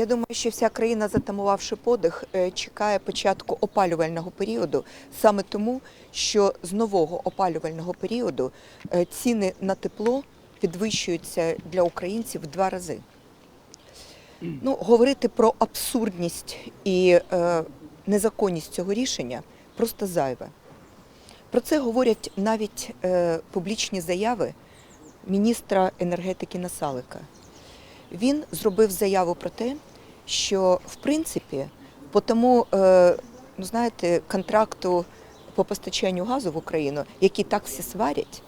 Я думаю, що вся країна, затамувавши подих, е, чекає початку опалювального періоду саме тому, що з нового опалювального періоду е, ціни на тепло підвищуються для українців в два рази. Ну, говорити про абсурдність і е, незаконність цього рішення просто зайве. Про це говорять навіть е, публічні заяви міністра енергетики Насалика. Він зробив заяву про те, що в принципі по тому, е, ну знаєте, контракту по постачанню газу в Україну, який так всі сварять,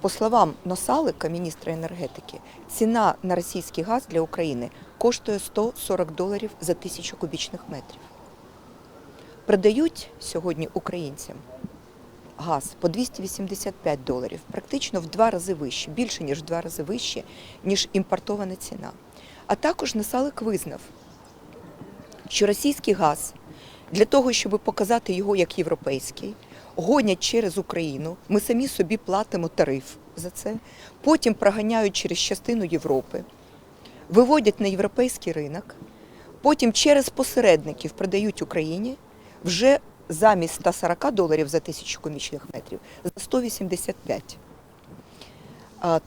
по словам Носалика, міністра енергетики, ціна на російський газ для України коштує 140 доларів за тисячу кубічних метрів. Продають сьогодні українцям газ по 285 доларів, практично в два рази вище, більше ніж в два рази вище, ніж імпортована ціна. А також Насалик визнав, що російський газ для того, щоб показати його як європейський, гонять через Україну. Ми самі собі платимо тариф за це. Потім проганяють через частину Європи, виводять на європейський ринок, потім через посередників продають Україні вже замість 140 доларів за тисячу кубічних метрів за 185.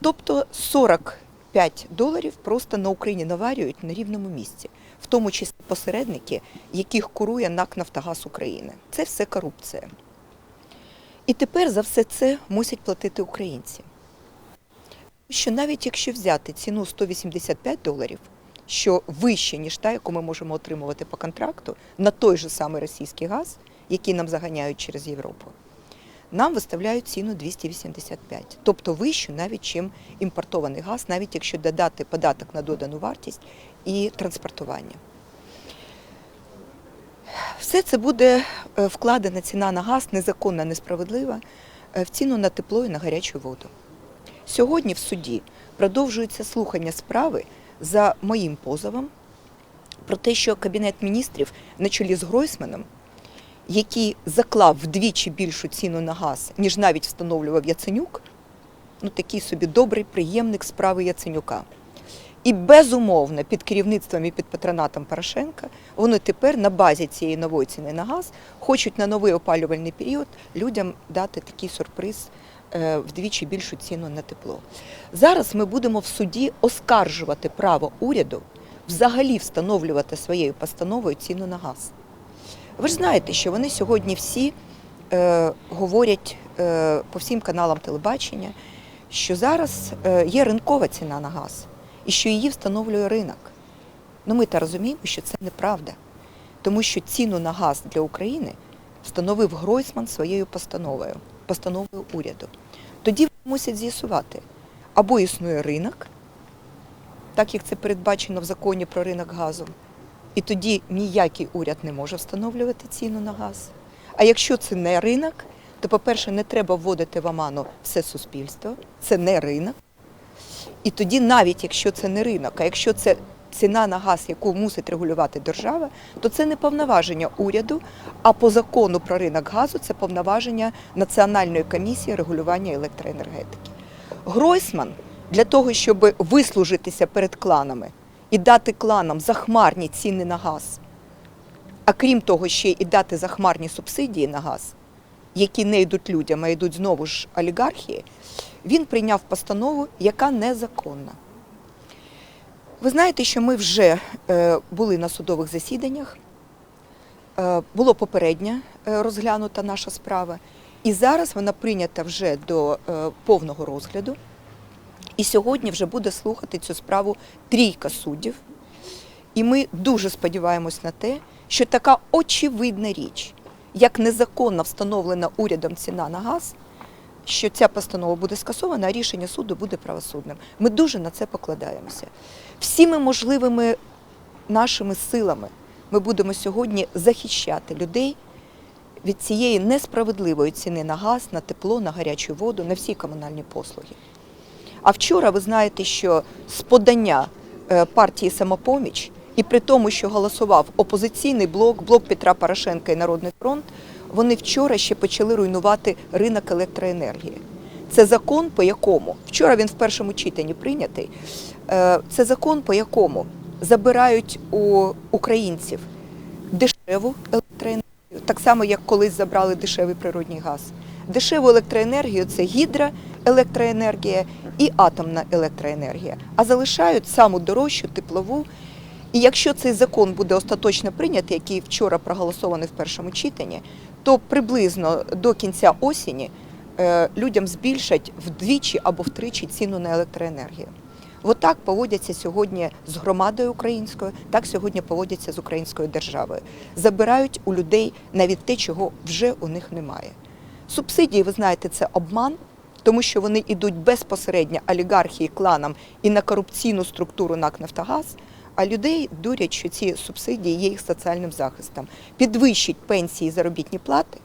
Тобто 45 доларів просто на Україні наварюють на рівному місці, в тому числі посередники, яких курує НАК Нафтогаз України. Це все корупція. І тепер за все це мусять платити українці. Що навіть якщо взяти ціну 185 доларів, що вище, ніж та, яку ми можемо отримувати по контракту, на той же самий російський газ, який нам заганяють через Європу, нам виставляють ціну 285, тобто вищу навіть чим імпортований газ, навіть якщо додати податок на додану вартість і транспортування. Все це буде е, вкладена ціна на газ незаконна, несправедлива е, в ціну на тепло і на гарячу воду. Сьогодні в суді продовжується слухання справи за моїм позовом про те, що Кабінет міністрів на чолі з Гройсманом, який заклав вдвічі більшу ціну на газ, ніж навіть встановлював Яценюк, ну такий собі добрий приємник справи Яценюка. І безумовно під керівництвом і під патронатом Порошенка вони тепер на базі цієї нової ціни на газ хочуть на новий опалювальний період людям дати такий сюрприз е, вдвічі більшу ціну на тепло. Зараз ми будемо в суді оскаржувати право уряду взагалі встановлювати своєю постановою ціну на газ. Ви ж знаєте, що вони сьогодні всі е, говорять е, по всім каналам телебачення, що зараз е, є ринкова ціна на газ і що її встановлює ринок. Ну ми та розуміємо, що це неправда, тому що ціну на газ для України встановив Гройсман своєю постановою, постановою уряду. Тоді мусять з'ясувати, або існує ринок, так як це передбачено в законі про ринок газу, і тоді ніякий уряд не може встановлювати ціну на газ. А якщо це не ринок, то, по-перше, не треба вводити в оману все суспільство, це не ринок. І тоді, навіть якщо це не ринок, а якщо це ціна на газ, яку мусить регулювати держава, то це не повноваження уряду, а по закону про ринок газу це повноваження Національної комісії регулювання електроенергетики. Гройсман для того, щоб вислужитися перед кланами і дати кланам захмарні ціни на газ, а крім того, ще і дати захмарні субсидії на газ, які не йдуть людям, а йдуть знову ж олігархії, він прийняв постанову, яка незаконна. Ви знаєте, що ми вже е, були на судових засіданнях, е, було попередньо е, розглянута наша справа, і зараз вона прийнята вже до повного розгляду. І сьогодні вже буде слухати цю справу трійка суддів. І ми дуже сподіваємось на те, що така очевидна річ, як незаконно встановлена урядом ціна на газ, що ця постанова буде скасована, а рішення суду буде правосудним. Ми дуже на це покладаємося. Всіми можливими нашими силами ми будемо сьогодні захищати людей від цієї несправедливої ціни на газ, на тепло, на гарячу воду, на всі комунальні послуги. А вчора ви знаєте, що з подання е, партії Самопоміч, і при тому, що голосував опозиційний блок, блок Петра Порошенка і Народний фронт, вони вчора ще почали руйнувати ринок електроенергії. Це закон, по якому вчора він в першому читанні прийнятий. е, Це закон, по якому забирають у українців дешеву електроенергію, так само, як колись забрали дешевий природний газ. Дешеву електроенергію це гідроелектроенергія і атомна електроенергія, а залишають саму дорожчу теплову. І якщо цей закон буде остаточно прийнятий, який вчора проголосований в першому читанні, то приблизно до кінця осені е, людям збільшать вдвічі або втричі ціну на електроенергію. Отак поводяться сьогодні з громадою українською, так сьогодні поводяться з українською державою. Забирають у людей навіть те, чого вже у них немає. Субсидії, ви знаєте, це обман, тому що вони йдуть безпосередньо олігархії, кланам і на корупційну структуру НАК Нафтогаз. А людей дурять, що ці субсидії є їх соціальним захистом. Підвищить пенсії і заробітні плати,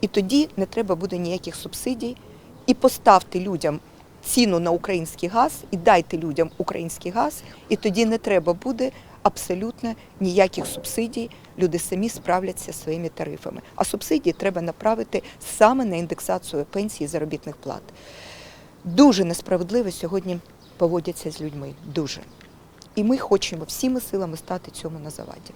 і тоді не треба буде ніяких субсидій. І поставте людям ціну на український газ, і дайте людям український газ, і тоді не треба буде абсолютно ніяких субсидій. Люди самі справляться зі своїми тарифами. А субсидії треба направити саме на індексацію пенсій і заробітних плат. Дуже несправедливо сьогодні поводяться з людьми. Дуже. І ми хочемо всіми силами стати цьому на заваді.